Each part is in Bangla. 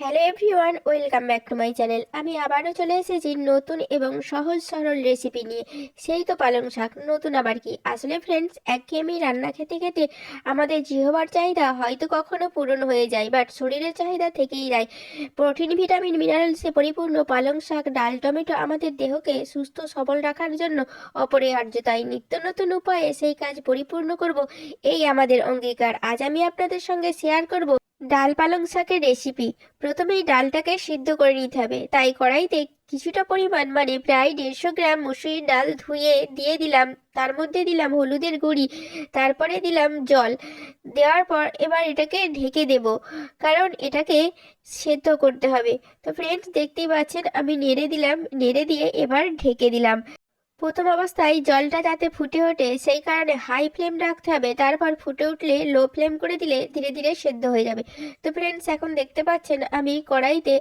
Hello everyone, welcome back to my channel. আমি আবারও চলে এসেছি নতুন এবং সহজ সরল রেসিপি নিয়ে। সেই তো পালং শাক, নতুন আবার কি? আসলে ফ্রেন্ডস একঘেয়েমি রান্না খেতে খেতে আমাদের জিহবার চাহিদা হয়তো কখনো পূরণ হয়ে যায় বাট শরীরের চাহিদা থেকেই যায়। প্রোটিন, ভিটামিন মিনারেলসে পরিপূর্ণ পালং শাক, ডাল, টমেটো আমাদের দেহকে সুস্থ, সবল রাখার জন্য অপরিহার্য। তাই নিত্য নতুন উপায়ে সেই কাজ পরিপূর্ণ করব, এই আমাদের অঙ্গীকার। আজ আমি আপনাদের সঙ্গে শেয়ার করব ডাল পালং শাকের রেসিপি প্রথমেই ডালটাকে সিদ্ধ করে নিতে হবে। তাই কড়াইতে কিছুটা পরিমাণ মানে প্রায় দেড়শো গ্রাম মুসুরির ডাল ধুয়ে দিয়ে দিলাম। তার মধ্যে দিলাম হলুদের গুঁড়ি, তারপরে দিলাম জল। দেওয়ার পর এবার এটাকে ঢেকে দেব, কারণ এটাকে সেদ্ধ করতে হবে। তো ফ্রেন্ডস দেখতেই পাচ্ছেন, আমি নেড়ে দিলাম, নেড়ে দিয়ে এবার ঢেকে দিলাম। প্রথম অবস্থায় জলটা যাতে ফুটে ওঠে, সেই কারণে হাই ফ্লেম রাখতে হবে। তারপর ফুটে উঠলে লো ফ্লেম করে দিলে ধীরে ধীরে সেদ্ধ হয়ে যাবে। তো ফ্রেন্ডস এখন দেখতে পাচ্ছেন আমি কড়াইতে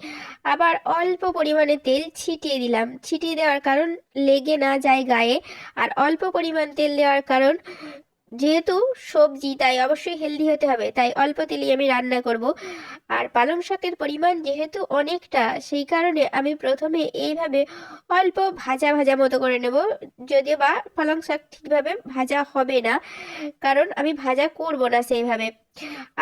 আবার অল্প পরিমাণে তেল ছিটিয়ে দিলাম। ছিটিয়ে দেওয়ার কারণ লেগে না যায় গায়ে। আর অল্প পরিমাণ তেল দেওয়ার কারণ যেহেতু সবজি, তাই অবশ্যই হেলদি হতে হবে। তাই অল্প তেলেই আমি রান্না করব। আর পালং শাকের পরিমাণ যেহেতু অনেকটা, সেই কারণে আমি প্রথমে এইভাবে অল্প ভাজা ভাজা মতো করে নেব। যদিও বা পালং শাক ঠিকভাবে ভাজা হবে না, কারণ আমি ভাজা করব না সেইভাবে।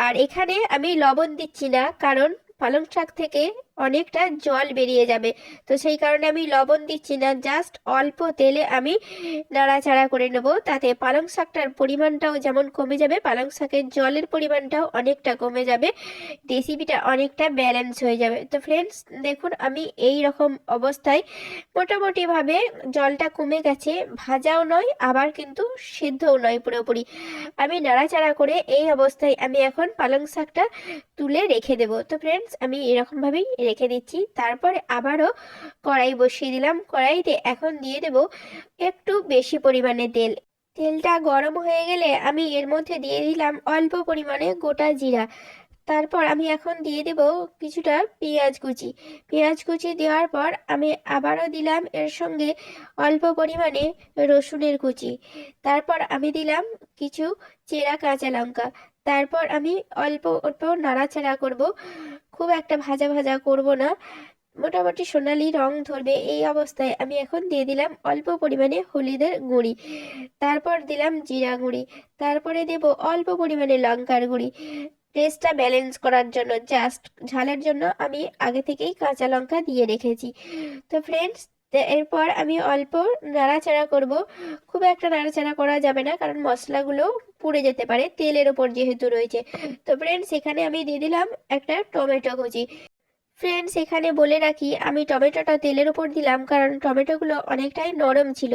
আর এখানে আমি লবণ দিচ্ছি না, কারণ পালং শাক থেকে অনেকটা জল বেরিয়ে যাবে। তো সেই কারণে আমি লবণ দিচ্ছি না জাস্ট অল্প তেলে আমি নাড়াচাড়া করে নেব। তাতে পালং শাকটার পরিমাণটাও যেমন কমে যাবে, পালং শাকের জলের পরিমাণটাও অনেকটা কমে যাবে রেসিপিটা অনেকটা ব্যালেন্স হয়ে যাবে। তো ফ্রেন্ডস দেখুন আমি এই রকম অবস্থায় মোটামুটিভাবে জলটা কমে গেছে, ভাজাও নয়, আবার কিন্তু সিদ্ধও নয় পুরোপুরি। আমি নাড়াচাড়া করে এই অবস্থায় আমি এখন পালং শাকটা তুলে রেখে দেব। তো ফ্রেন্ডস আমি এরকমভাবেই রেখে দিচ্ছি। তারপরে আবারও কড়াই বসিয়ে দিলাম। কড়াইতে এখন দিয়ে দেব একটু বেশি পরিমাণে তেল। তেলটা গরম হয়ে গেলে আমি এর মধ্যে দিয়ে দিলাম অল্প পরিমাণে গোটা জিরা। তারপর আমি এখন দিয়ে দেব কিছুটা পেঁয়াজ কুচি। পেঁয়াজ কুচি দেওয়ার পর আমি আবারও দিলাম এর সঙ্গে অল্প পরিমাণে রসুনের কুচি। তারপর আমি দিলাম কিছু চেরা কাঁচা লঙ্কা। তারপর আমি অল্প অল্প নাড়াচাড়া করব। খুব একটা ভাজা ভাজা করব না। মোটামুটি সোনালি রং ধরবে এই অবস্থায় আমি এখন দিয়ে দিলাম অল্প পরিমাণে হলুদের গুঁড়ি। তারপর দিলাম জিরা গুঁড়ি। তারপরে দেব অল্প পরিমাণে লঙ্কার গুঁড়ি। টেস্টটা ব্যালেন্স করার জন্য জাস্ট ঝালের জন্য আমি আগে থেকেই কাঁচা লঙ্কা দিয়ে রেখেছি। তো ফ্রেন্ডস এরপর আমি অল্প নাড়াচাড়া করব। খুব একটা নাড়াচাড়া করা যাবে না, কারণ মশলাগুলো পুড়ে যেতে পারে, তেলের ওপর যেহেতু রয়েছে। তো ফ্রেন্ডস এখানে আমি দিয়ে দিলাম একটা টমেটো কুচি। ফ্রেন্ডস এখানে বলে রাখি, আমি টমেটোটা তেলের উপর দিলাম, কারণ টমেটোগুলো অনেকটাই নরম ছিল।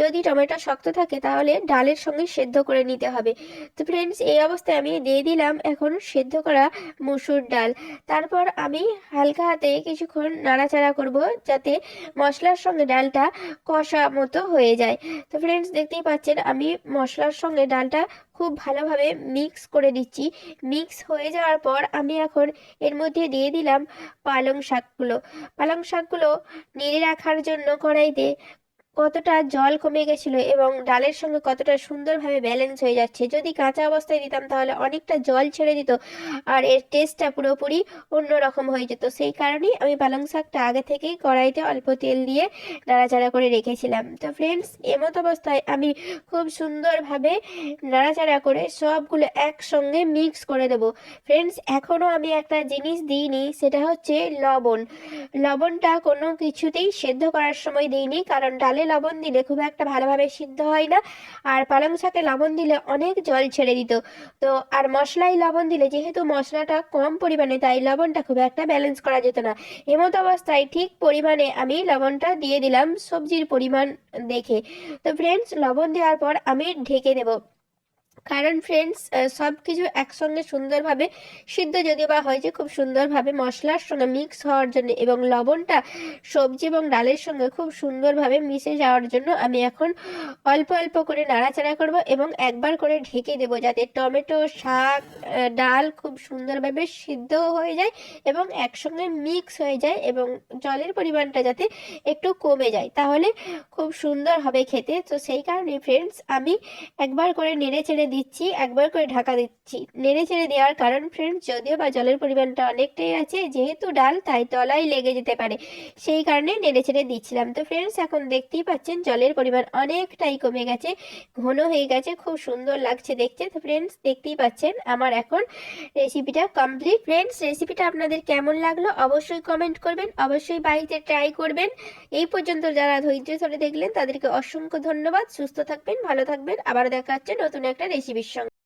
যদি টমেটো শক্ত থাকে, তাহলে ডালের সঙ্গে সেদ্ধ করে নিতে হবে। তো ফ্রেন্ডস এই অবস্থায় আমি দিয়ে দিলাম এখন সেদ্ধ করা মুসুর ডাল। তারপর আমি হালকা হাতে কিছুক্ষণ নাড়াচাড়া করব, যাতে মশলার সঙ্গে ডালটা কষা মতো হয়ে যায়। তো ফ্রেন্ডস দেখতেই পাচ্ছেন, আমি মশলার সঙ্গে ডালটা খুব ভালোভাবে মিক্স করে দিচ্ছি মিক্স হয়ে যাওয়ার পর আমি এখন এর মধ্যে দিয়ে দিলাম পালং শাকগুলো। পালং শাকগুলো নেড়ে রাখার জন্য কড়াইতে কতটা জল কমে গেছিল এবং ডালের সঙ্গে কতটা সুন্দরভাবে ব্যালেন্স হয়ে যাচ্ছে? যদি কাঁচা অবস্থায় দিতাম তাহলে অনেকটা জল ছেড়ে দিত আর এর টেস্টটা পুরোপুরি অন্যরকম হয়ে যেত। সেই কারণেই আমি পালং শাকটা আগে থেকেই কড়াইতে অল্প তেল দিয়ে নাড়াচাড়া করে রেখেছিলাম। তো ফ্রেন্ডস এমত অবস্থায় আমি খুব সুন্দরভাবে নাড়াচাড়া করে সবগুলো একসঙ্গে মিক্স করে দেবো। ফ্রেন্ডস এখনও আমি একটা জিনিস দিইনি, সেটা হচ্ছে লবণ। লবণটা কোনো কিছুতেই সেদ্ধ করার সময় দিইনি, কারণ ডালে লবণ দিলে খুব একটা ভালোভাবে সিদ্ধ হয় না। আর পালং শাকে লবণ দিলে অনেক জল ছেড়ে দিত। তো আর মশলায় লবণ দিলে যেহেতু মশলাটা কম পরিমাণে, তাই লবণটা খুব একটা ব্যালেন্স করা যেত না। এমতো অবস্থায় ঠিক পরিমাণে আমি লবণটা দিয়ে দিলাম সবজির পরিমাণ দেখে। তো ফ্রেন্ডস লবণ দেওয়ার পর আমি ঢেকে দেবো। কারণ ফ্রেন্ডস সব কিছু একসঙ্গে সুন্দরভাবে সিদ্ধ যদিও বা হয়েছে খুব সুন্দরভাবে মশলার সঙ্গে মিক্স হওয়ার জন্য এবং লবণটা সবজি এবং ডালের সঙ্গে খুব সুন্দরভাবে মিশে যাওয়ার জন্য আমি এখন অল্প অল্প করে নাড়াচাড়া করব এবং একবার করে ঢেকে দেবো যাতে টমেটো, শাক ডাল খুব সুন্দরভাবে সিদ্ধ হয়ে যায় এবং একসঙ্গে মিক্স হয়ে যায় এবং জলের পরিমাণটা যাতে একটু কমে যায়। তাহলে খুব সুন্দর হবে খেতে। তো সেই কারণে ফ্রেন্ডস আমি একবার করে নেড়ে দিচ্ছি, একবার করে ঢাকা দিচ্ছি। নেড়ে চেড়ে দেওয়ার কারণ ফ্রেন্ডস যদিও বা জলের পরিমাণটা অনেকটাই আছে, যেহেতু ডাল তাই তলায় লেগে যেতে পারে। সেই কারণে নেড়ে চেড়ে দিচ্ছিলাম। তো ফ্রেন্ডস এখন দেখতেই পাচ্ছেন, জলের পরিমাণ অনেকটাই কমে গেছে, ঘন হয়ে গেছে, খুব সুন্দর লাগছে দেখতে। তো ফ্রেন্ডস দেখতেই পাচ্ছেন, আমার এখন রেসিপিটা কমপ্লিট ফ্রেন্ডস রেসিপিটা আপনাদের কেমন লাগল অবশ্যই কমেন্ট করবেন, অবশ্যই বাড়িতে ট্রাই করবেন। এই পর্যন্ত যারা ধৈর্য ধরে দেখলেন, তাদেরকে অসংখ্য ধন্যবাদ। সুস্থ থাকবেন, ভালো থাকবেন। আবার দেখা হচ্ছে নতুন একটা রেসিপির সঙ্গে